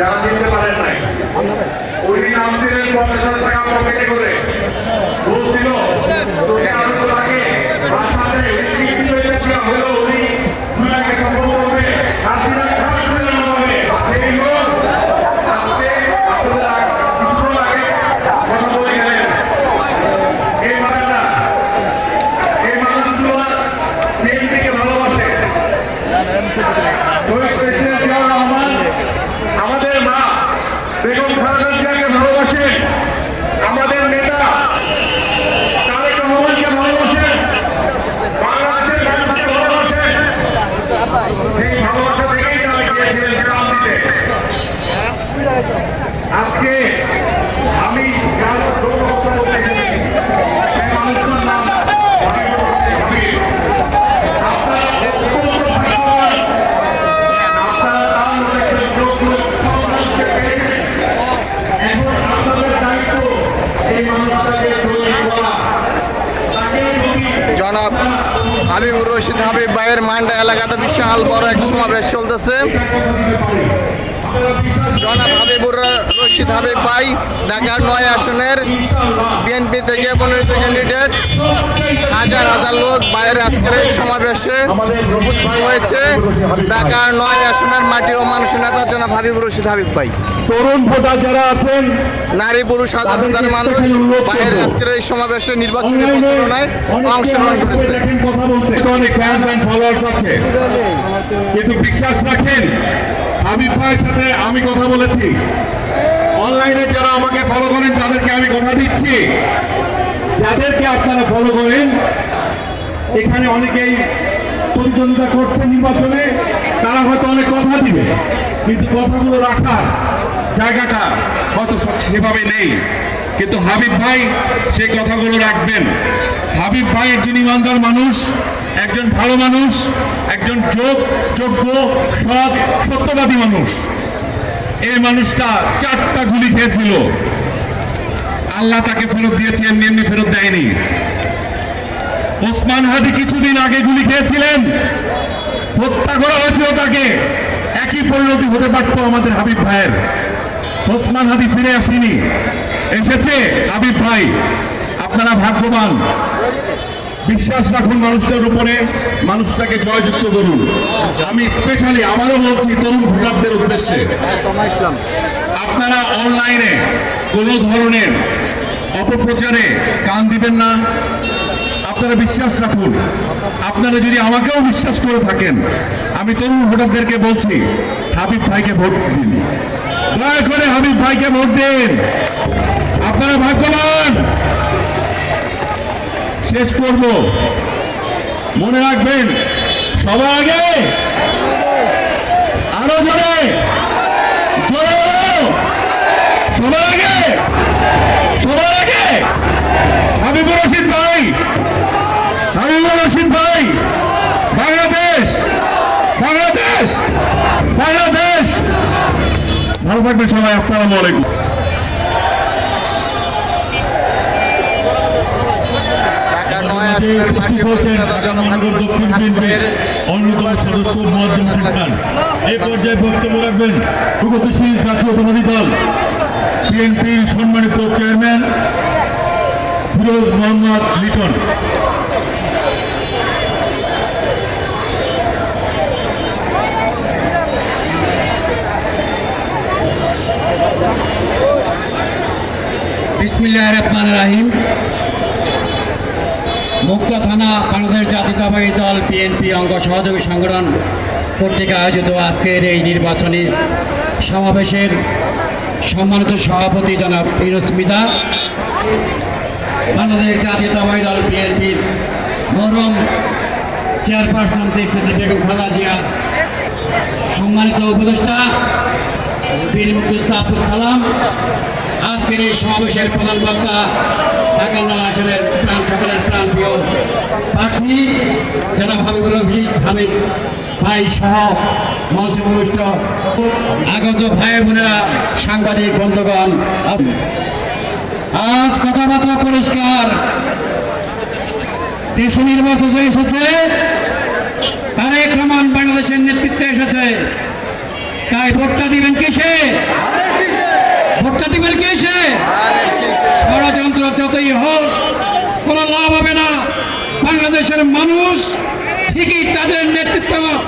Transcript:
যারা দিতে পারেন নাই ওই দিন আমাদের পঞ্চাশ টাকা পকেটে করে হাবিবুর রশিদ হাবিব ভাইয়ের মান্ডা এলাকাতে বিশাল বড় এক সমাবেশ চলতেছে। জনাব হাবিবুর রশিদ হাবিব ভাই, ঢাকার নয় আসনের বিএনপি থেকে মনোনীত ক্যান্ডিডেট হাজার হাজার লোক বাইরের আজকের এই সমাবেশে উপস্থিত হয়েছে। ঢাকার নয় আসনের মাটি ও মানুষের নেতা জনাব হাবিবুর রশিদ হাবিব ভাই। তরুণ ভোটার যারা আছেন নারী পুরুষ হাজার হাজার মানুষ বাইরের আজকের এই সমাবেশে নির্বাচনী প্রচারণায় অংশগ্রহণ করেছে। অনেক ফ্যান্স ফলোয়ার্স আছে। কিন্তু বিশ্বাস রাখেন হাবিব ভাইয়ের সাথে আমি কথা বলেছি। অনলাইনে যারা আমাকে ফলো করেন তাদেরকে আমি কথা দিচ্ছি। যাদেরকে আপনারা ফলো করেন এখানে অনেকেই প্রতিদ্বন্দ্বিতা করছে নির্বাচনে, তারা হয়তো অনেক কথা দিবে, কিন্তু কথাগুলো রাখার জায়গাটা হয়তো সেভাবে নেই। কিন্তু হাবিব ভাই সেই কথাগুলো রাখবেন। হাবিব ভাই একজন ইমানদার মানুষ, একজন ভালো মানুষ, একজন যোগ, যোগ্য, সৎ, সত্যবাদী মানুষ, এই মানুষটা চারটা গুলি খেয়েছিল। আল্লাহ তাকে ফেরত দিয়েছে, এমনি এমনি ফেরত দেয়নি। ওসমান হাদি কিছুদিন আগে গুলি খেয়েছিলেন। হত্যা করা হয়েছিল তাকে। একই পরিণতি হতে পারত আমাদের হাবিব ভাইয়ের। ওসমান হাদি ফিরে আসেনি। এসেছে হাবিব ভাই। আপনারা ভাগ্যবান। বিশ্বাস রাখুন মানুষটার উপরে। মানুষটাকে জয়যুক্ত করুন। আমি স্পেশালি আবারও বলছি তরুণ ভোটারদের উদ্দেশ্যে। আপনারা অনলাইনে কোনো ধরনের অপপ্রচারে কান দিবেন না। আপনারা বিশ্বাস রাখুন। আপনারা যদি আমাকেও বিশ্বাস করে থাকেন, আমি তরুণ ভোটারদেরকে বলছি, হাবিব ভাইকে ভোট দিন। দয়া করে হাবিব ভাইকে ভোট দিন। আপনারা ভাগ্যবান। শেষ করব মনে রাখবেন, সবার আগে আরও জোরে জোরে সবার আগে সবার আগে হাবিবুর রশিদ ভাই হাবিবুর রশিদ ভাই বাংলাদেশ বাংলাদেশ! বাংলাদেশ! ভালো থাকবেন সবাই আসসালামু আলাইকুম। ঢাকার নয় মাঝে আসনের মাটি উপস্থিত হয়েছেন ঢাকা মহানগর দক্ষিণ বিএনপির অন্যতম সদস্য মোয়াজ্জম খান। এই পর্যায়ে বক্তব্য রাখবেন প্রগতিশীল জাতীয়তাবাদী দল। বিএনপির সম্মানিত চেয়ারম্যান ফিরোজ মোহাম্মদ লিটন। বিসমিল্লাহ রহমান রাহিম। মুক্তা থানা বাংলাদেশ জাতীয়তাবাদী দল বিএনপি অঙ্গ সহযোগী সংগঠন কর্তৃক আয়োজিত আজকের এই নির্বাচনী সমাবেশের সম্মানিত সভাপতি জনাব ইরস্মিতা বাংলাদেশ জাতীয়তাবাদী দল বিএনপির মরম চেয়ারপারসন দেশনেত্রী বেগম খালেদা জিয়া, সম্মানিত উপদেষ্টা বীর মুক্তিযোদ্ধা আব্দুল সালাম আজকের এই সমাবেশের প্রধান বক্তা আসনের প্রাণ সকলের প্রাণ প্রিয় প্রার্থী, জনাব হাবিবুল রশিদ হাবিব ভাই সহ মঞ্চে উপবিষ্ট আগত ভাই বোনেরা, সাংবাদিক, বন্ধুগণ আজ কথাবার্তা পরিষ্কার। দেশে নির্বাচন এসেছে, তারেক রহমান বাংলাদেশের নেতৃত্বে এসেছে। তাই ভোটটা দিবেন কিসে?